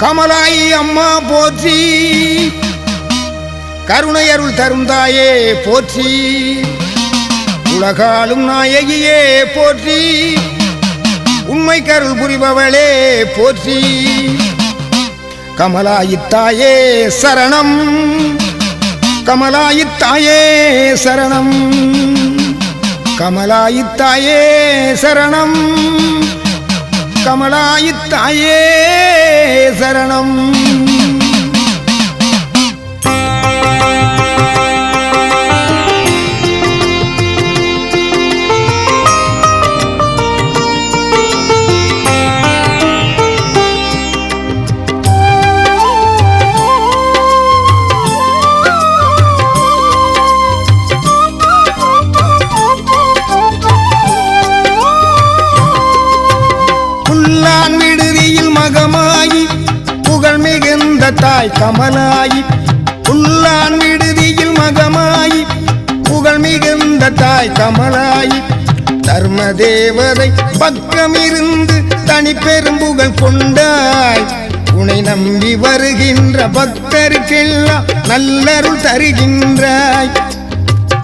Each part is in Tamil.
கமலாயி அம்மா போற்றி. கருணை அருள் தருந்தாயே போற்றி. உலகாலும் நாயகியே போற்றி. உண்மை கருள் புரிபவளே போற்றி. கமலாயித்தாயே சரணம். கமலாயித்தாயே சரணம். கமலாயித்தாயே சரணம். கமலாயித்தாயே சரணம். தாய் கமலாயி உள்ளான் விடுதியில் மகமாயி புகழ் மிகுந்த தாய் கமலாயி தர்ம தேவதை பக்கமிருந்து தனி பெரும்புகள் கொண்டாய். உனை நம்பி வருகின்ற பக்தருக்கெல்லாம் நல்லருள் தருகின்றாய்.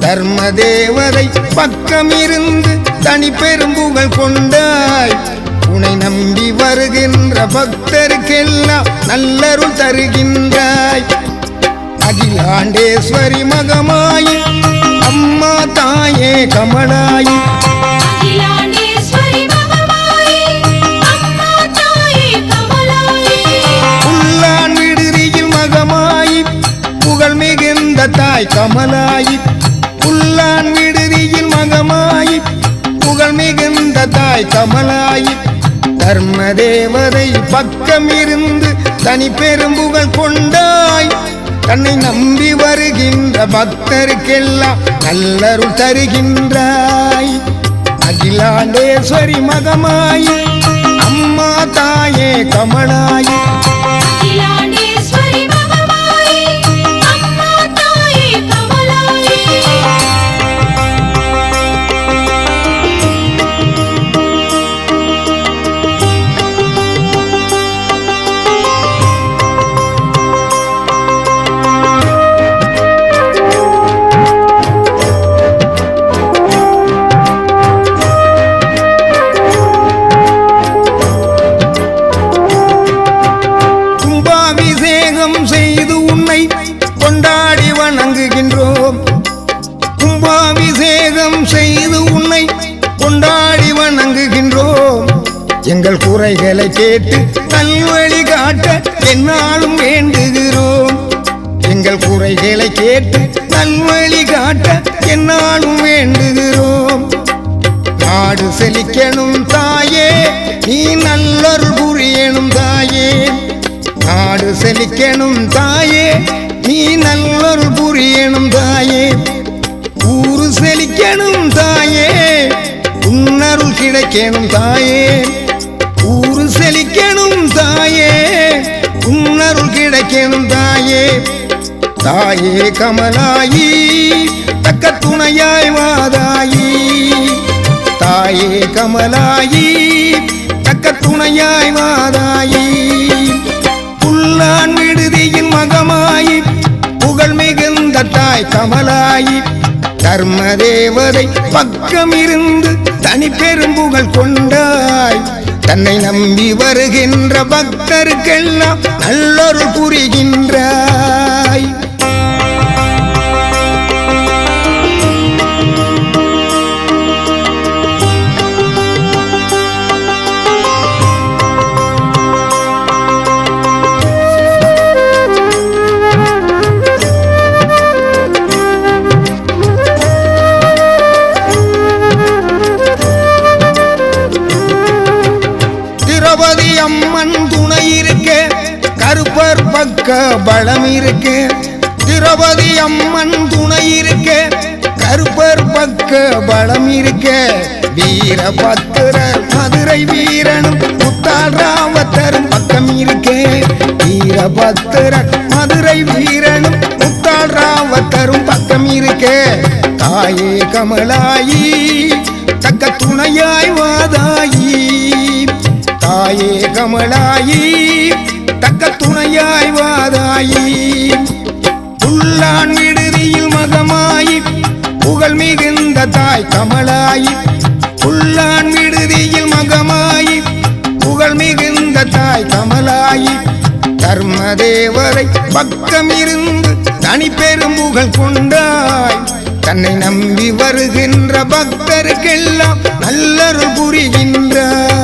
தர்ம தேவதை பக்கமிருந்து தனி பெரும்புகள் கொண்டாய். உனை நம்பி வருகின்ற பக்தருக்கெல்லாம் நல்லருள் தருகின்றாய். அகிலாண்டேஸ்வரி மகமாயி அம்மா தாயே கமலாயி. உள்ளான் விடுதியில் மகமாயி புகழ் மிகுந்த தாய் கமலாயி. உள்ளான் விடுதியில் மகமாயி புகழ் மிகுந்த தாய் கமலாயி. தர்ம தேவதை பக்கம் இருந்து தனி பெரும்புகள் கொண்டாய் தன்னை நம்பி வருகின்ற பக்தருக்கெல்லாம் நல்லருள் தருகின்றாய். அகிலாண்டேஸ்வரி மகமாய் அம்மா தாயே கமலாயே எங்கள் குறைகளை கேட்டு நல்வழி காட்ட என்னாலும் வேண்டுகிறோம். எங்கள் குறைகளை கேட்டு நல்வழி காட்ட என்னாலும் வேண்டுகிறோம். நாடு செழிக்கணும் தாயே நீ நல்லொரு புரியணும் தாயே. நாடு செழிக்கணும் தாயே நீ நல்லொரு புரியணும் தாயே. ஊரு செழிக்கணும் தாயே உன்னருள் கிடைக்கணும் தாயே. செழிக்கணும் தாயே உன்னருள் கிடைக்கணும் தாயே. தாயே கமலாயி தக்க துணையாய் வாதாயி. தாயே கமலாயி தக்க துணையாய் வாதாயி. புல்லான் விடுதியின் மகமாயி புகழ் மிகுந்த தாய் கமலாயி. தர்ம தேவதை பக்கம் இருந்து தனி பெரும்புகழ் கொண்டாய். தன்னை நம்பி வருகின்ற பக்தருக்கெல்லாம் நல்லொரு புரிகின்றாய். திரௌபதி அம்மன் துணை இருக்க கருப்பர் பக்க பலம் இருக்க. திரௌபதி அம்மன் துணை இருக்க கருப்பர் பக்க பலம் இருக்க. வீரபத்திரர் மதுரை வீரனும் புத்தாள் ராமத்தரும் பக்கம் இருக்கே. வீர வீரபத்திரர் மதுரை வீரனும் முத்தாள் ராமத்தரும் பக்கம் இருக்க. தாயே கமலாயி தக்க துணையாய் வாதாயி. தாயே கமலாயி தக்க துணையாய் வாதாயி. உள்ளான் விடுதியில் மகமாயி புகழ் மிகுந்த தாய் கமலாயி. உள்ளான் விடுதியில் மகமாயி புகழ் மிகுந்த தாய் கமலாயி. தர்மதேவரை பக்கம் இருந்து தனி பெரும் புகழ் கொண்டாய். தன்னை நம்பி வருகின்ற பக்தருக்கெல்லாம் நல்லருள் புரிகின்றார்